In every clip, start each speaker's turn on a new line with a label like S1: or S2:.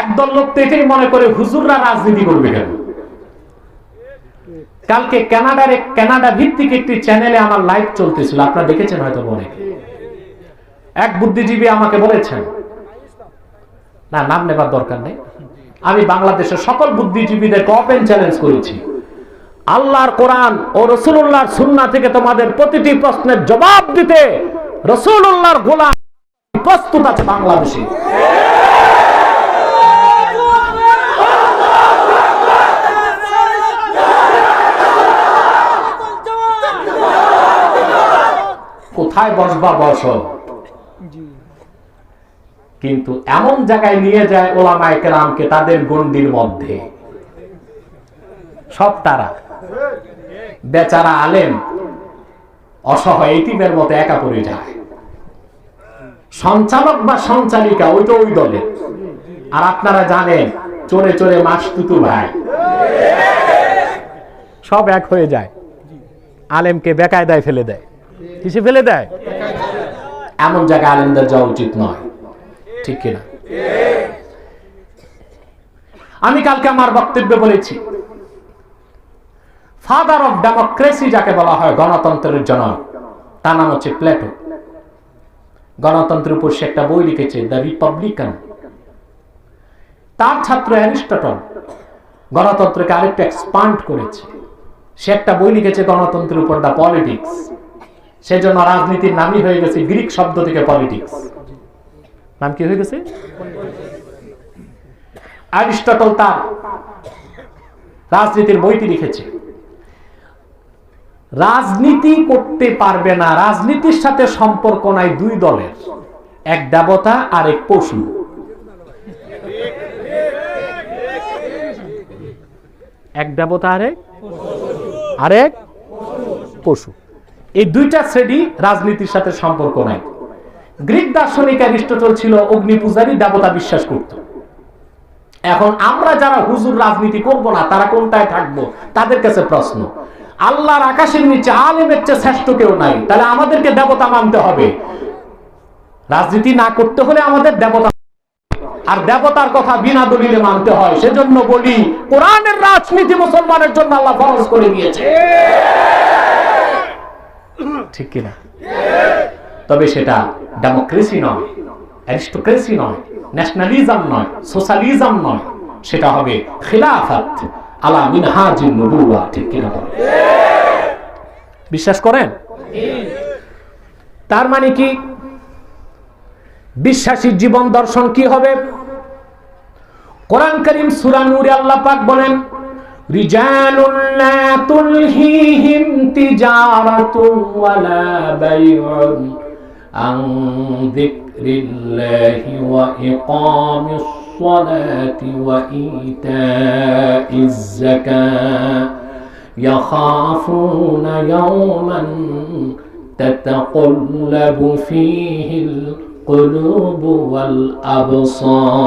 S1: একদল লোক তো এটাই মনে করে, হুজুররা রাজনীতি করবে কেন? কালকে কানাডার এক কানাডা ভিত্তিক একটি চ্যানেলে আমার লাইভ চলতেছিল, আপনারা দেখেছেন হয়তো মনে এক বুদ্ধিজীবী আমাকে বলেছেন, না, নাম নেবার দরকার নেই। আমি বাংলাদেশের সকল বুদ্ধিজীবীদের ওপেন চ্যালেঞ্জ করেছি। আল্লাহর কোরআন ও রসুল্লাহর সুন্না থেকে তোমাদের প্রতিটি প্রশ্নের জবাব দিতে রসুল্লাহর গোলাম প্রস্তুত আছে বাংলাদেশে। কোথায় বসবা বস? কিন্তু এমন জায়গায় নিয়ে যায় ওলামায় কেরামকে তাদের গন্ডির মধ্যে। সব তারা। বেচারা আলেম অসহায় এটিমের মতো একা পড়ে যায়। সঞ্চালক বা সঞ্চালিকা ওইটা ওই দলে আর আপনারা জানেন চোরে চোরে মাস তুতু ভাই। সব এক হয়ে যায়। আলেমকে বেকায়দায় ফেলে দেয়। কিসে ফেলে দেয়? এমন জায়গায় আলেমদের যাওয়া উচিত নয়। ঠিক কিনা? আমি কালকে আমার বক্তব্যে বলেছি ফাদার অফ ডেমোক্রেসি যাকে বলা হয় গণতন্ত্রের জনক, তার নাম হচ্ছে প্লেটো। গণতন্ত্রের উপর সে একটা বই লিখেছে দ্য রিপাবলিকান তার ছাত্র অ্যারিস্টটল গণতন্ত্রকে আরেকটু এক্সপান্ড করেছে। সে একটা বই লিখেছে, গণতন্ত্রের উপর দ্য পলিটিক্স সেজন্য রাজনীতির নামই হয়ে গেছে গ্রিক শব্দ থেকে পলিটিক্স। নাম কি হয়ে গেছে? আরিস্টটল তার রাজনীতির বইটি লিখেছে। রাজনীতি করতে পারবে না, রাজনীতির সাথে সম্পর্ক নাই দুই দলের, এক দেবতা আর এক পশু। এক দেবতা আরেক আরেক পশু। এই দুইটা শ্রেণি রাজনীতির সাথে সম্পর্ক নাই। গ্রিক দার্শনিক অ্যারিস্টটল ছিল অগ্নি পূজারী, দেবতা বিশ্বাস করত। এখন আমরা যারা হুজুর রাজনীতি করব না, তারা কোনটায় থাকব? তাদের কাছে প্রশ্ন। আল্লাহর আকাশের নিচে আলেমের চেয়ে শ্রেষ্ঠ কেউ নাই, তাহলে আমাদেরকে দেবতা মানতে হবে। রাজনীতি না করতে হলে আমাদের দেবতা আর দেবতার কথা বিনা দলিলে মানতে হয়। সেজন্য বলি, কোরআনের রাজনীতি মুসলমানের জন্য আল্লাহ ফরজ করে দিয়েছে। ঠিক কিনা? তবে সেটা ডেমোক্রেসি নয় অ্যারিস্টোক্রেসি নয় ন্যাশনালিজম নয় সোশ্যালিজম নয়, সেটা হবে খিলাফত আলা মিনহাজিন নবুয়া ঠিক কিনা? বিশ্বাস করেন? তার মানে কি? বিশ্বাসীর জীবন দর্শন কি হবে? কোরআন করিম সূরা নূরে আল্লাহ পাক বলেন রিজালুন লা তুলহিহিম তিজারাতুন ওয়ালা বাইউন আন যিকরিল্লাহি ওয়া ইকামিস সালাতি ওয়া ইতাইজ যাকাত يخافون يوما تتقلب فيه القلوب والأبصار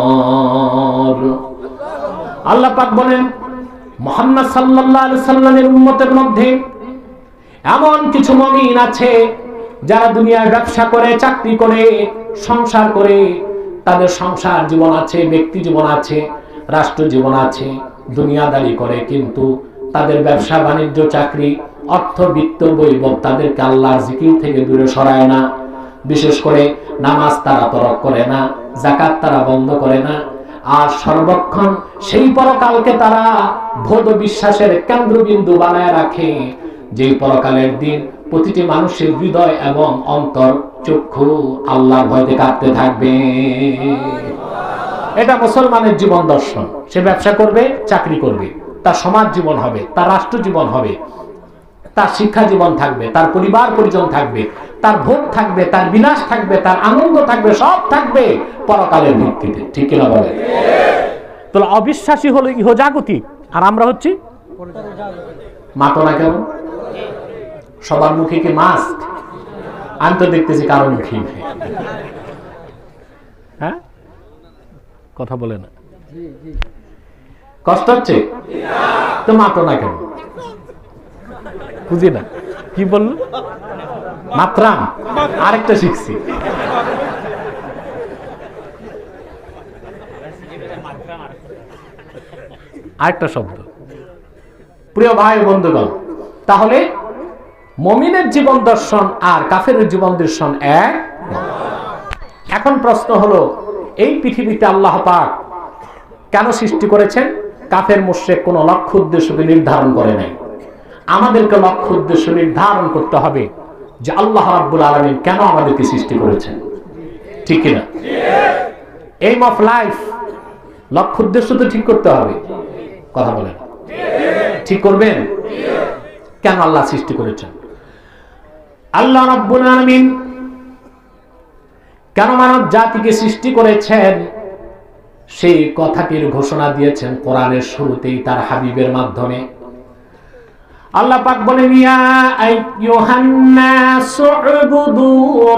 S1: আল্লাহ পাক বলেন মোহাম্মদ আলাইহি সাল্লামের উম্মতের মধ্যে এমন কিছু মুমিন আছে যারা দুনিয়ায় ব্যবসা করে, চাকরি করে, সংসার করে। তাদের সংসার জীবন আছে, ব্যক্তি জীবন আছে, রাষ্ট্র জীবন আছে, দুনিয়াদারি করে। কিন্তু তাদের ব্যবসা, বাণিজ্য, চাকরি, অর্থ, বিত্ত বৈভব তাদেরকে আল্লাহর জিকির থেকে দূরে সরায় না। বিশেষ করে নামাজ তারা তরক করে না জাকাত তারা বন্ধ করে না। আর সর্বক্ষণ সেই পরকালকে তারা ভোদ বিশ্বাসের কেন্দ্রবিন্দু বানায় রাখে। যে পরকালের দিন প্রতিটি মানুষের হৃদয় এবং অন্তর, চক্ষু আল্লাহ ভয়তে কাঁপতে থাকবে। এটা মুসলমানের জীবন দর্শন। সে ব্যবসা করবে, চাকরি করবে। তার সমাজ জীবন হবে, তার রাষ্ট্র জীবন হবে। তার শিক্ষা জীবন থাকবে তার পরিবার পরিজন থাকবে তার ভোগ থাকবে তার বিনাশ থাকবে তার আনন্দ থাকবে সব থাকবে পরকালের ভিত্তিতে। ঠিক কিনা বলে তাহলে অবিশ্বাসী হলো ইহজাগতিক। আর আমরা হচ্ছি? মাতো না কেন? সবার মুখে কি মাস্ক? আমি তো দেখতেছি কারও মুখে হ্যাঁ? কথা বলে না। কষ্ট হচ্ছে? তো মাতো না কেন? বুঝি না। কি বলল? মাত্রাম। আরেকটা শিখছি। আরেকটা শব্দ। প্রিয় ভাই বন্ধুগণ, তাহলে মমিনের জীবন দর্শন আর কাফের জীবন দর্শন এক এখন প্রশ্ন হলো, এই পৃথিবীতে আল্লাহ পাক কেন সৃষ্টি করেছেন? কাফের মুশ্রেক কোনো লক্ষ্য, উদ্দেশ্যকে নির্ধারণ করে নাই। আমাদেরকে লক্ষ্য উদ্দেশ্য নির্ধারণ করতে হবে যে আল্লাহ রাব্বুল আলমিন কেন আমাদেরকে সৃষ্টি করেছেন। ঠিক কিনা? এইম অফ লাইফ লক্ষ্য উদ্দেশ্য তো ঠিক করতে হবে। কথা বলেন। ঠিক করবেন? কেন আল্লাহ সৃষ্টি করেছেন? আল্লাহ রাব্বুল আলমিন কেন মানব জাতিকে সৃষ্টি করেছেন? সেই কথাটির ঘোষণা দিয়েছেন কোরআনের শুরুতেই তার হাবিবের মাধ্যমে। আল্লাহ পাক বলেন ইয়া আইয়ুহান নাস উবুদু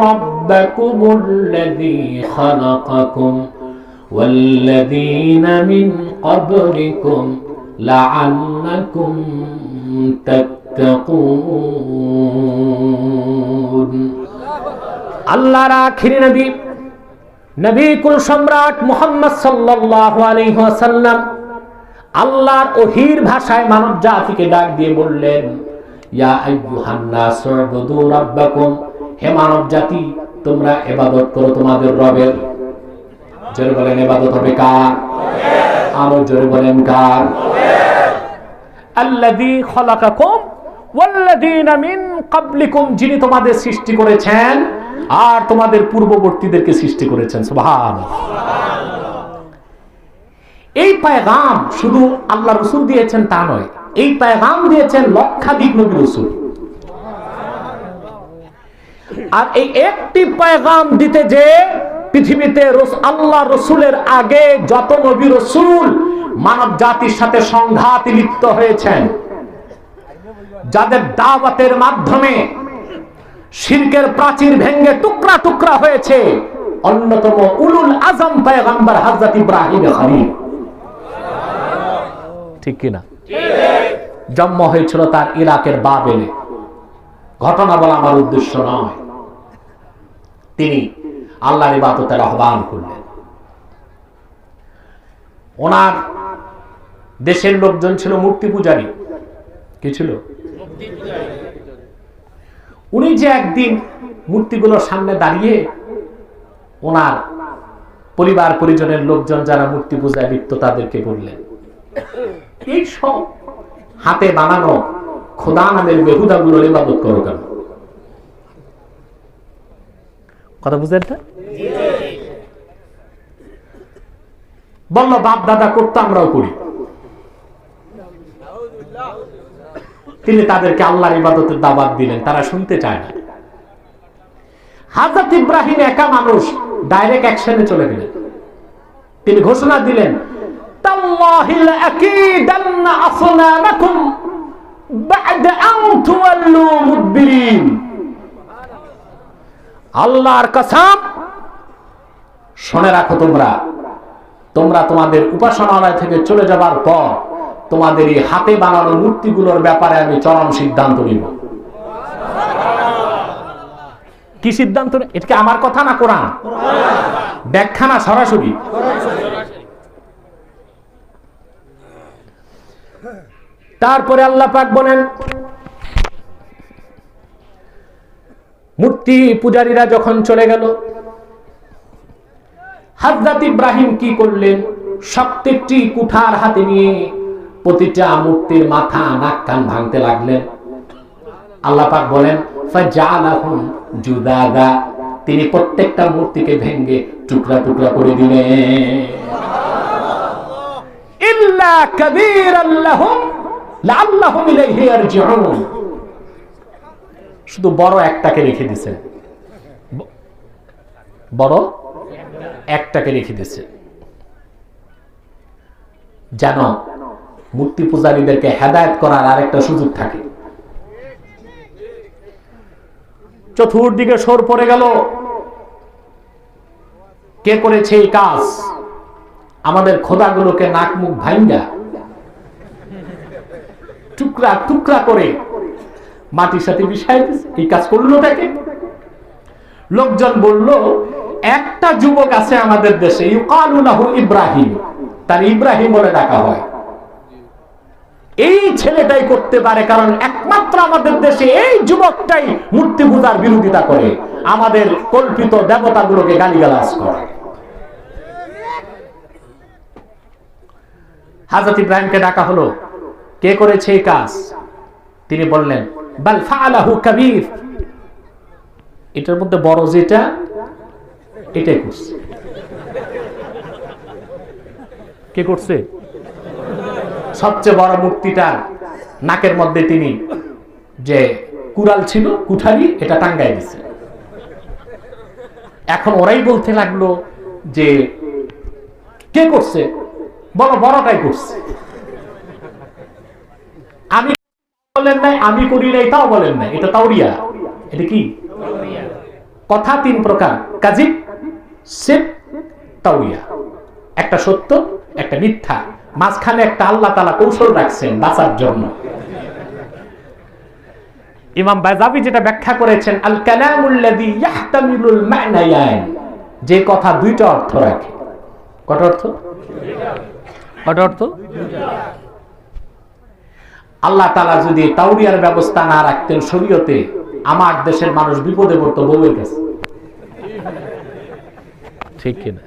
S1: রাব্বাকুমুল্লাযী খালাকাকুম والذين من قبلكم لعلكم تتقون আল্লাহর আখিরি নবী নবী কুল সম্রাট মুহাম্মদ সাল্লাল্লাহু আলাইহি ওয়াসাল্লাম আল্লাহর ওহির ভাষায় মানব জাতিকে ডাক দিয়ে বললেন, ইয়া হে মানব জাতি, তোমরা ইবাদত করো তোমাদের রবের। জোরে বলেন, ইবাদত হবে কার? আরও জোরে বলেন, কার? আল্লাযী খলাকাকুম ওয়াল্লাযীনা মিন ক্বাবলিকুম যিনি তোমাদের সৃষ্টি করেছেন আর তোমাদের পূর্ববর্তীদেরকে সৃষ্টি করেছেন। সুবহানাল্লাহ। এই পায়গাম শুধু আল্লাহ রসুল দিয়েছেন তা নয়, এই পায়গাম দিয়েছেন লক্ষাধিক নবী রসুল। আর এই একটি পায়গাম দিতে যে পৃথিবীতে আল্লাহ রসুলের আগে যত নবী রসুল মানব জাতির সাথে সংঘাতে লিপ্ত হয়েছেন, যাদের দাওয়াতের মাধ্যমে শিরকের প্রাচীর ভেঙ্গে টুকরা টুকরা হয়েছে, অন্যতম উলুল আজম পায়গাম্বার হযরত ইব্রাহিম খলিল। ঠিক কিনা? জন্ম হয়েছিল তার ইরাকের বাবেলে। ঘটনা বলা আমার উদ্দেশ্য নয়। তিনি আল্লাহর ইবাদতের আহ্বান করলেন। ওনার দেশের লোকজন ছিল মূর্তি পূজারী। কি ছিল? উনি যে একদিন মূর্তিগুলোর সামনে দাঁড়িয়ে ওনার পরিবার পরিজনের লোকজন যারা মূর্তি পূজায় লিপ্ত তাদেরকে বললেন। এই সব হাতে বানানো খোদা নামের বেহুদা গুলোর ইবাদত করো কেন? কথা বুঝলেন না? বলল বাপ দাদা করতো আমরাও করি। তিনি তাদেরকে আল্লাহর ইবাদতের দাবাত দিলেন তারা শুনতে চায় না। হাজরত ইব্রাহিম একা মানুষ ডাইরেক্ট অ্যাকশনে চলে গেলেন। তিনি ঘোষণা দিলেন ওয়াল্লাহি লাকিদান্না আসনামাকুম বাদ আন তুওয়াল্লু মুদবিরিন। আল্লাহর কসম, শুনে রাখো তোমরা তোমরা তোমাদের উপাসনালয় থেকে চলে যাবার পর তোমাদের এই হাতে বানানো মূর্তিগুলোর ব্যাপারে আমি চরম সিদ্ধান্ত নিব। কি সিদ্ধান্ত? এটাকে আমার কথা না কোরআন? ব্যাখ্যা না সরাসরি? তারপরে আল্লাহ পাক বলেন, মূর্তি পূজারীরা যখন চলে গেল, হাজরত ইব্রাহিম কি করলেন? প্রত্যেকটি কুঠার হাতে নিয়ে প্রতিটা মূর্তির মাথা, নাক, কান ভাঙতে লাগলেন। আল্লাহ পাক বলেন জুদাদা, তিনি প্রত্যেকটা মূর্তিকে ভেঙ্গে টুকরা টুকরা করে দিলেন। ইল্লা কাবীরান লাহুম লাআল্লাহুম ইলাইহি ইয়ারজিউন শুধু বড় একটাকে রেখে ব- বড় একটাকে রেখে দিছে। যেন মূর্তি পূজারীদেরকে হেদায়েত করার আরেকটা সুযোগ থাকে। চতুর্দিকে সর পড়ে গেল। কে করেছে এই কাজ? আমাদের খোদাগুলোকে নাক মুখ ভাঙ্গা টুকরা টুকরা করে মাটির সাথে মিশাই এই কাজ করল তাকে লোকজন বলল, একটা যুবক আছে আমাদের দেশে ইব্রাহিম। তার ইব্রাহিম বলে ডাকা হয়। এই ছেলেটাই করতে পারে, কারণ একমাত্র আমাদের দেশে এই যুবকটাই মূর্তি পূজার বিরোধিতা করে। আমাদের কল্পিত দেবতাগুলোকে গালিগালাজ করে। হাজরত ইব্রাহিমকে ডাকা হলো। কে করেছে এই কাজ? তিনি বললেন এটার মধ্যে বড় যেটা এটাই করছে। কে করছে? সবচেয়ে বড় মূর্তিটার নাকের মধ্যে তিনি যে কুড়াল ছিল, কুঠারি, এটা টাঙ্গাই দিছে। এখন ওরাই বলতে লাগল যে, কে করছে? বলো, বড়টাই করছে আমি বলেন নাই, আমি করি নাই, তাও বলেন নাই। এটা তাওরিয়া। এটা কি? কথা তিন প্রকার। কাজী সেপ তাওরিয়া। একটা সত্য, একটা মিথ্যা। মাঝখানে একটা আল্লাহ তালা কৌশল রাখছেন বাঁচার জন্য। ইমাম বাজাবি যেটা ব্যাখ্যা করেছেন আল কালামুল্লাযী ইয়াহতামিলুল মা'নায়ান যে কথা দুইটা অর্থ রাখে। কত অর্থ? কত অর্থ? আল্লাহ তালা যদি তাওরিয়ার ব্যবস্থা না রাখতেন শরীয়তে আমার দেশের মানুষ বিপদে পড়তো বউয়ের কাছে। ঠিক কিনা?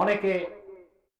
S1: অনেকে